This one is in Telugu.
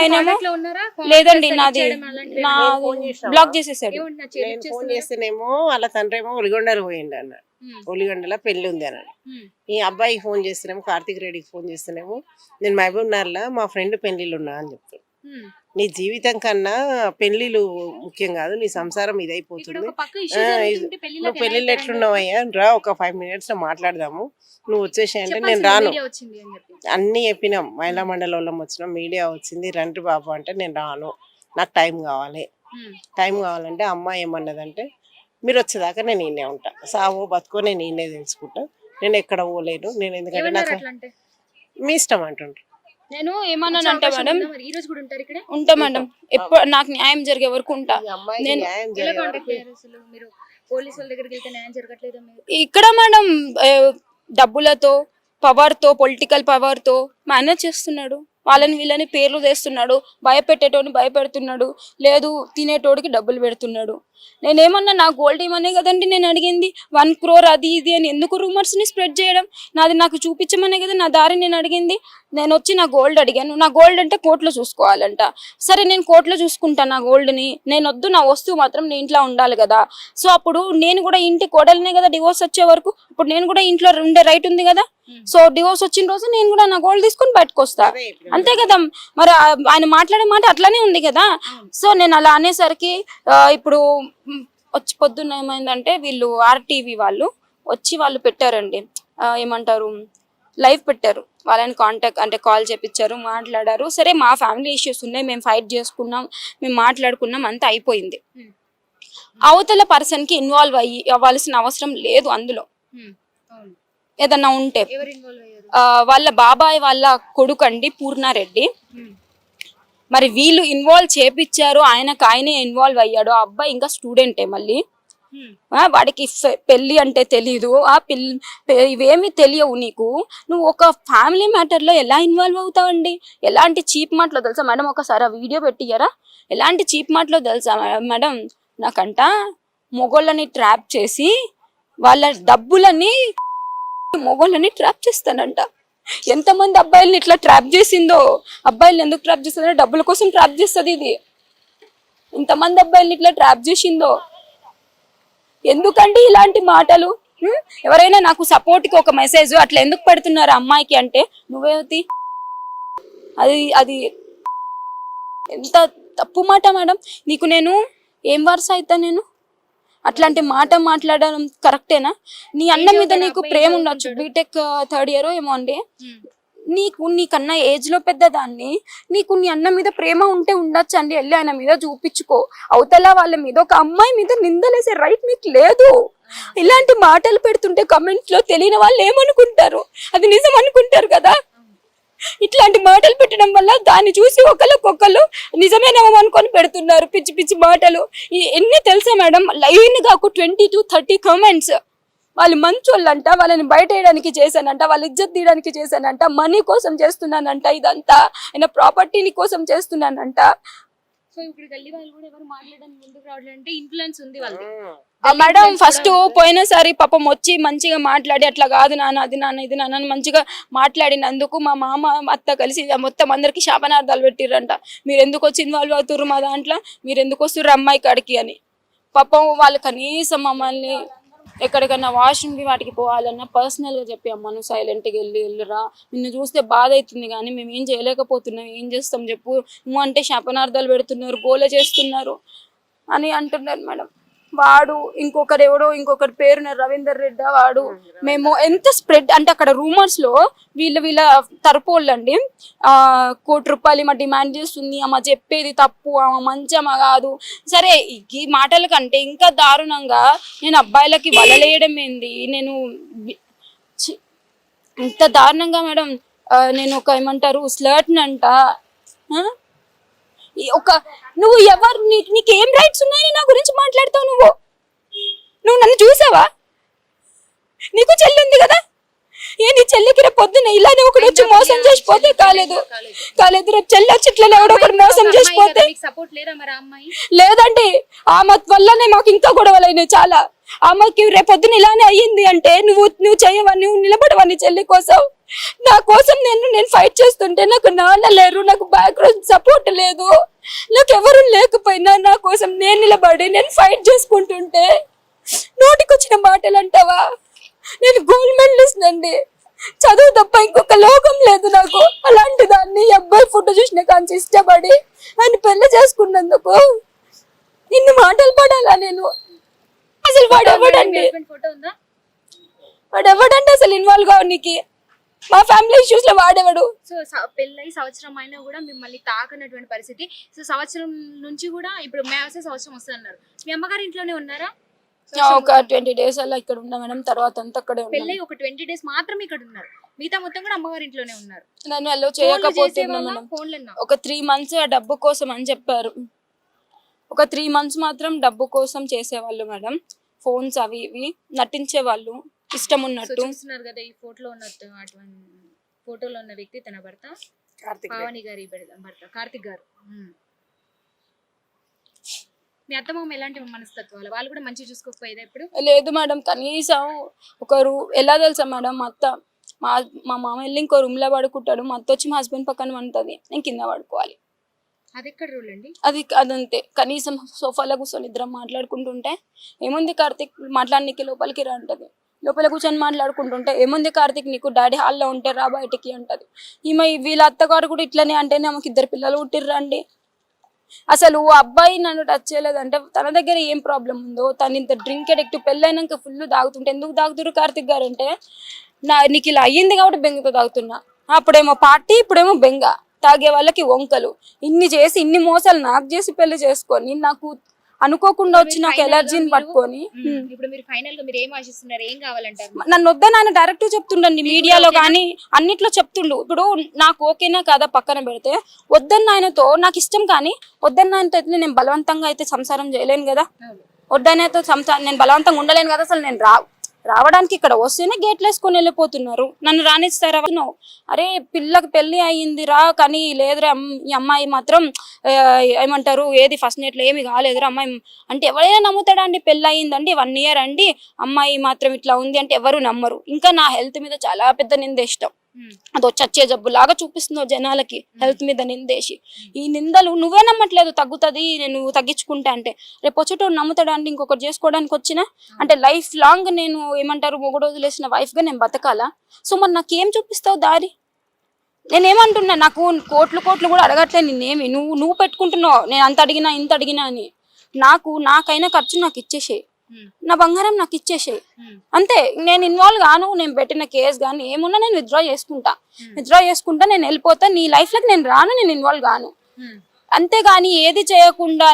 ఆయనేమో లేదండి నాది నా? బ్లాక్ చేసేసాడు. ఫోన్? చేస్తేనేమో వాళ్ళ తండ్రి ఏమో ఒలిగొండలు పోయిండు అన్న ఉమ్, ఒలిగొండల పెళ్ళి ఉంది అన్నాడు. ఈ అబ్బాయికి ఫోన్ చేస్తేనేమో కార్తీక్ రెడ్డికి ఫోన్ చేస్తేనేమో నేను మహబూబ్ నగర్లో మా ఫ్రెండ్ పెళ్ళిళ్ళు ఉన్నా అని చెప్తాడు. నీ జీవితం కన్నా పెళ్ళిలు ముఖ్యం కాదు నీ సంసారం ఇదైపోతుంది. నువ్వు పెళ్ళిళ్ళు ఎట్లున్నావయ్యా రా ఒక ఫైవ్ మినిట్స్లో మాట్లాడదాము. నువ్వు వచ్చేసి అంటే నేను రాను. అన్ని చెప్పినాం. మహిళా మండలంలో వచ్చినాం మీడియా వచ్చింది. రండి బాబు అంటే నేను రాను. నాకు టైం కావాలి. టైం కావాలంటే అమ్మ ఏమన్నదంటే మీరు వచ్చేదాకా నేను ఈయనే ఉంటా. సావో బతుకో నేను ఈయనే తెలుసుకుంటా. నేను ఎక్కడ పోలేను. నేను ఎందుకంటే నాకు మీ ఇష్టం అంటుండ్రు. నేను ఏమన్నానంటే అవకాశం మేడం? ఈ రోజు కూడా ఉంటారు ఇక్కడే? ఉంటా మేడం. ఎప్పుడు నాకు న్యాయం జరిగే వరకు ఉంటా. నేను న్యాయం ఎలా జరిగే కాంటాక్ట్ వరకు అయ్యారు అసలు? మీరు పోలీసు వాళ్ళ దగ్గరికి వెళ్తే న్యాయం జరగట్లేదా మీరు? ఇక్కడ మేడం డబ్బులతో పవర్తో పొలిటికల్ పవర్తో మేనేజ్ చేస్తున్నాడు. వాళ్ళని వీళ్ళని పేర్లు తెస్తున్నాడు భయపెట్టేటోని భయపెడుతున్నాడు లేదు తినేటోడికి డబ్బులు పెడుతున్నాడు. నేనేమన్నా నా గోల్డ్ ఇవ్వనే కదండి నేను అడిగింది? వన్ క్రోర్ అది ఇది అని ఎందుకు rumors ని స్ప్రెడ్ చేయడం? నాది నాకు చూపించమనే కదా నా దారి నేను అడిగింది? నేను వచ్చి నా గోల్డ్ అడిగాను. నా గోల్డ్ అంటే కోర్టులో చూసుకోవాలంట. సరే నేను కోర్టులో చూసుకుంటాను నా గోల్డ్ని నేను వద్దు నా వస్తువు మాత్రం నీ ఇంట్లో ఉండాలి కదా. సో అప్పుడు నేను కూడా ఇంటి కోడలనే కదా డివోర్స్ వచ్చే వరకు? ఇప్పుడు నేను కూడా ఇంట్లో ఉండే రైట్ ఉంది కదా? సో డివోర్స్ వచ్చిన రోజు నేను కూడా నా గోల్డ్ తీసుకొని బయటకు వస్తా. అదే ఇప్పుడు అంతే కదా. మరి ఆయన మాట్లాడే మాట అట్లానే ఉంది కదా. సో నేను అలా అనేసరికి ఇప్పుడు వచ్చి పొద్దున్న ఏమైందంటే వీళ్ళు ఆర్టీవీ వాళ్ళు వచ్చి వాళ్ళు పెట్టారండి. ఏమంటారు లైవ్ పెట్టారు. వాళ్ళని కాంటాక్ట్ అంటే కాల్ చేపించారు మాట్లాడారు. సరే మా ఫ్యామిలీ ఇష్యూస్ ఉన్నాయి మేము ఫైట్ చేసుకున్నాం మేము మాట్లాడుకున్నాం అంతా అయిపోయింది. అవతల పర్సన్కి ఇన్వాల్వ్ అయ్యి అవ్వాల్సిన అవసరం లేదు అందులో. ఏదన్నా ఉంటే. వాళ్ళ బాబాయ్ వాళ్ళ కొడుకండి పూర్ణారెడ్డి. ఉమ్, మరి వీళ్ళు ఇన్వాల్వ్ చేపించారు ఆయనకు ఆయనే ఇన్వాల్వ్ అయ్యాడు. ఆ అబ్బాయి ఇంకా స్టూడెంటే మళ్ళీ. ఆ, వాడికి పెళ్ళి అంటే తెలీదు. ఆ పిల్ పె- ఇవేమీ తెలియవు నీకు. నువ్వు ఒక ఫ్యామిలీ మ్యాటర్లో ఎలా ఇన్వాల్వ్ అవుతావండి? ఎలాంటి చీప్ మాటలో తెలుసా? మేడం ఒకసారి ఆ వీడియో పెట్టియ్యారా ఎలాంటి చీప్ మాటలో తెలుసా మేడం? నాకంట మొగోళ్ళని ట్రాప్ చేసి వాళ్ళ డబ్బులని మొగోళ్ళని ట్రాప్ చేస్తానంట. ఎంతమంది అబ్బాయిల్ని ఇట్లా ట్రాప్ చేసిందో అబ్బాయిలు ఎందుకు ట్రాప్ చేస్తుందో డబ్బుల కోసం ట్రాప్ చేస్తుంది ఇది. ఇంతమంది అబ్బాయిల్ని ఇట్లా ట్రాప్ చేసిందో. ఎందుకండి ఇలాంటి మాటలు? ఎవరైనా నాకు సపోర్ట్కి ఒక మెసేజ్ అట్లా ఎందుకు పెడుతున్నారు అమ్మాయికి అంటే నువ్వేది అది అది ఎంత తప్పు మాట మేడం? నీకు నేను ఏం వరుస అవుతా నేను? అట్లాంటి మాట మాట్లాడడం కరెక్టేనా? నీ అన్న మీద నీకు ప్రేమ ఉండొచ్చు. బీటెక్ థర్డ్ ఇయర్ ఏమో అండి. నీకు నీకన్నా ఏజ్లో పెద్ద దాన్ని నీకు నీ అన్న మీద ప్రేమ ఉంటే ఉండొచ్చు అండి వెళ్ళి ఆయన మీద చూపించుకో. అవతల వాళ్ళ మీద ఒక అమ్మాయి మీద నిందలేసే రైట్ మీకు లేదు. ఇలాంటి మాటలు పెడుతుంటే కమెంట్స్లో తెలియని వాళ్ళు ఏమనుకుంటారు? అది నిజం అనుకుంటారు కదా? ఇట్లాంటి మాటలు పెట్టడం వల్ల దాన్ని చూసి ఒకళ్ళకొకళ్ళు నిజమేనేమో అనుకొని పెడుతున్నారు. పిచ్చి పిచ్చి మాటలు. ఎన్ని తెలుసా మేడం? లైన్గా ఒక ట్వంటీ టు థర్టీ కామెంట్స్ వాళ్ళు మంచోళ్ళంట వాళ్ళని బయట వేయడానికి చేశానంట వాళ్ళ ఇజ్జత్ తీయడానికి చేశానంట మనీ కోసం చేస్తున్నానంట ఇదంతా. ఆయన ప్రాపర్టీని కోసం చేస్తున్నానంట. ఇప్పుడు గల్లీ వాళ్ళు కూడా ఎవరు మాట్లాడడానికి ముందుకు రావట్లేదు అంటే ఇన్ఫ్లుయెన్స్ ఉంది వాళ్ళది. ఆ. మేడం ఫస్ట్ పోయినసారి పాపం వచ్చి మంచిగా మాట్లాడి అట్లా కాదు నాన్న అది నాన్న ఇది నాన్న అని మంచిగా మాట్లాడినందుకు మా మామ అత్త కలిసి మొత్తం అందరికి శాపనార్థాలు పెట్టిర్రంట. మీరు ఎందుకు వచ్చి ఇన్వాల్వ్ అవుతుర్రు మా దాంట్లో? మీరు ఎందుకు వస్తుర్రు అమ్మాయి కాడికి అని. పాపం వాళ్ళు కనీసం మమ్మల్ని ఎక్కడికైనా వాష్రూమ్కి వాటికి పోవాలన్నా పర్సనల్గా చెప్పి అమ్మను సైలెంట్గా వెళ్ళి వెళ్ళిరా. నిన్ను చూస్తే బాధ అవుతుంది కానీ మేము ఏం చేయలేకపోతున్నాం ఏం చేస్తాం చెప్పు. నువ్వు అంటే శాపనార్థాలు పెడుతున్నారు గోల చేస్తున్నారు అని అంటున్నారు మేడం. వాడు ఇంకొకరు ఎవడో ఇంకొకరి పేరు రవీందర్ రెడ్డి వాడు. మేము ఎంత స్ప్రెడ్ అంటే అక్కడ రూమర్స్లో వీళ్ళ వీళ్ళ తరపోళ్ళండి. ఆ కోటి రూపాయలు మా డిమాండ్ చేస్తుంది అమ్మ చెప్పేది తప్పు ఆమె మంచి అమ్మ కాదు. సరే ఈ మాటల కంటే ఇంకా దారుణంగా నేను అబ్బాయిలకి వలలేయడం ఏంది? నేను ఇంత దారుణంగా మేడం నేను ఒక ఏమంటారు స్లర్ట్ అంట ఆ? ఈ ఒక నువ్వు ఎవరు నీకు ఏం రైట్స్ ఉన్నాయని నా గురించి మాట్లాడతావు నువ్వు. నువ్వు నన్ను చూసావా? నీకు చెల్లి ఉంది కదా? ఏ నీ చెల్లికి రేపు పొద్దున్న ఇలానే ఒకడు వచ్చి మోసం చేసిపోతే కాలేదు. కాలేదు. రేపు చెల్లి వచ్చి ఇట్లా ఎవడో ఒకడు మోసం చేసిపోతే లేదండి ఆమె వల్లనే మాకు ఇంకా గొడవలు అయినాయి చాలా. అమ్మకి రేపొద్దున ఇలానే అయ్యింది అంటే నువ్వు నువ్వు చేయవని నువ్వు నిలబడవని చెల్లి కోసం? నా కోసం నేను నేను ఫైట్ చేస్తుంటే నాకు నాన్న లేరు నాకు బ్యాక్గ్రౌండ్ సపోర్ట్ లేదు. నాకు ఎవరు లేకపోయినా నా కోసం నేను నిలబడి నేను ఫైట్ చేసుకుంటుంటే నోటికొచ్చిన మాటలు అంటావా నేను గోల్డ్ మెడలిస్ట్ అండి చదువు తప్ప ఇంకొక లోకం లేదు నాకు. అలాంటి దాన్ని అబ్బాయి ఫోటో చూసిన కాంచి ఇష్టపడి ఆయన పెళ్ళి చేసుకున్నందుకు ఇన్ని మాటలు పడాలా నేను? అసలు వాడు ఎవడండి? హస్బెండ్ ఫోటో ఉందా? వాడు ఎవడంటే అసలు ఇన్వాల్వ్ కావడానికి మా ఫ్యామిలీ ఇష్యూస్లో వాడేవాడు? సో పెళ్ళై సంవత్సరం అయినా కూడా మిమ్మల్ని తాకనటువంటి పరిస్థితి. సో సంవత్సరం నుంచి కూడా ఇప్పుడు మే వస్తే సంవత్సరం వస్తుంది అన్నారు మీ అమ్మగారి ఇంట్లోనే ఉన్నారా? ఒక ట్వంటీ డేస్ అలా ఇక్కడ ఉన్నా మేడం తర్వాత అంతా అక్కడే పెళ్ళై ఒక ట్వంటీ డేస్ మాత్రమే ఇక్కడ ఉన్నారు. మిగతా మొత్తం కూడా అమ్మగారి ఇంట్లోనే ఉన్నారు. నన్ను అలో చేయకపోతున్నా మేడం ఫోన్లన్నా ఒక త్రీ మంత్స్ ఆ డబ్బు కోసం అని చెప్పారు. ఒక త్రీ మంత్స్ మాత్రం డబ్బు కోసం చేసేవాళ్ళు మేడం. ఫోన్స్ అవి ఇవి నటించేవాళ్ళు ఇష్టం సో ఉన్నట్టు చూస్తున్నారు కదా ఈ ఫోటోలో ఉన్నట్టు అటువంటి ఫోటోలో ఉన్న వ్యక్తి తన భర్త కార్తిక్. పావని గారి భర్త కార్తిక్ గారు. మీ అత్తమామ ఎలాంటి మనస్తత్వాలు? వాళ్ళు కూడా మంచిగా చూసుకోకపోయేదా ఇప్పుడు? లేదు మేడం కనీసం ఒకరు ఎలా తెలుసా మేడం మా అత్త మా మా మామ వెళ్ళి ఇంకో రూమ్లో పడుకుంటాడు మా అత్త వచ్చి మా హస్బెండ్ పక్కన వంటది నేను కింద పడుకోవాలి. అది అదంతే. కనీసం సోఫాలో కూర్చొని ఇద్దరం మాట్లాడుకుంటుంటే ఏముంది కార్తిక్? మాట్లాడనీకి లోపలికి రా అంటది. లోపల కూర్చొని మాట్లాడుకుంటుంటే ఏముంది కార్తిక్ నీకు? డాడీ హాల్లో ఉంటే రా బయటికి అంటది. ఈమె వీళ్ళ అత్తగారు కూడా ఇట్లనే అంటేనే ఆమెకి ఇద్దరు పిల్లలు పుట్టిర్రండి అసలు అబ్బాయి నన్ను టచ్ చేయలేదంటే తన దగ్గర ఏం ప్రాబ్లం ఉందో? తను ఇంత డ్రింక్ అడిక్ట్ పెళ్ళైనాక ఫుల్ తాగుతుంటే ఎందుకు తాగుతురు కార్తిక్ గారు అంటే నా నీకు ఇలా అయ్యింది కాబట్టి బెంగతో తాగుతున్నా. అప్పుడేమో పార్టీ ఇప్పుడేమో బెంగ. తాగే వాళ్ళకి వంకలు ఇన్ని చేసి ఇన్ని మోసాలు నాకు చేసి పెళ్ళి చేసుకొని నాకు అనుకోకుండా వచ్చి నాకు ఎలర్జీని పట్టుకొని ఉమ్. హ్మ్. ఇప్పుడు మీరు ఫైనల్గా మీరు ఏం ఆశిస్తున్నారు ఏం కావాలంటారు నన్ను వద్దని ఆయన డైరెక్ట్ చెప్తుండండి మీడియాలో కానీ అన్నిట్లో చెప్తుండు ఇప్పుడు నాకు ఓకేనా కాదా పక్కన పెడితే వద్దన్న ఆయనతో నాకు ఇష్టం కానీ వద్దన్న ఆయనతో అయితే నేను బలవంతంగా అయితే సంసారం చేయలేను కదా. వద్దనైతే సంసారం నేను బలవంతంగా ఉండలేను కదా అసలు నేను రా రావడానికి ఇక్కడ వస్తేనే గేట్లు వేసుకొని వెళ్ళిపోతున్నారు. నన్ను రాణిస్తారా అరే పిల్లకి పెళ్ళి అయ్యింది రా కానీ లేదురా ఈ అమ్మాయి మాత్రం ఏమంటారు ఏది ఫస్ట్ నెట్లో ఏమి కాలేదురా అమ్మాయి అంటే ఎవరైనా నమ్ముతాడా అండి పెళ్ళి అయ్యిందండి? వన్ ఇయర్ అండి అమ్మాయి మాత్రం ఇట్లా ఉంది అంటే ఎవరు నమ్మరు. ఇంకా నా హెల్త్ మీద చాలా పెద్ద నింద ఇష్టం. అదో చచ్చే జబ్బు లాగా చూపిస్తున్నావు జనాలకి హెల్త్ మీద నిందేసి. ఈ నిందలు నువ్వే నమ్మట్లేదు తగ్గుతుంది నేను తగ్గించుకుంటా అంటే. రేపు వచ్చేటో నమ్ముతాడా అండి? ఇంకొకటి చేసుకోవడానికి వచ్చినా? అంటే లైఫ్ లాంగ్ నేను ఏమంటారు మొగుడు వదిలేసిన wife గా నేను బతకాలా? సో మరి నాకేం చూపిస్తావు దారి? నేనేమంటున్నా నాకు కోట్లు కోట్లు కూడా అడగట్లే నిన్నేమి. నువ్వు నువ్వు పెట్టుకుంటున్నావు నేను అంత అడిగినా ఇంత అడిగినా అని. నాకు నాకైనా ఖర్చు నాకు ఇచ్చేసేయి. నా బంగారం నాకు ఇచ్చేసేయి. అంతే నేను ఇన్వాల్వ్ గాను నేను పెట్టిన కేసు కానీ ఏమున్నా నేను విత్డ్రా చేసుకుంటా. విత్డ్రా చేసుకుంటా నేను వెళ్ళిపోతా నీ లైఫ్లోకి నేను రాను నేను ఇన్వాల్వ్ గాను. ఉమ్. అంతేగాని ఏది చేయకుండా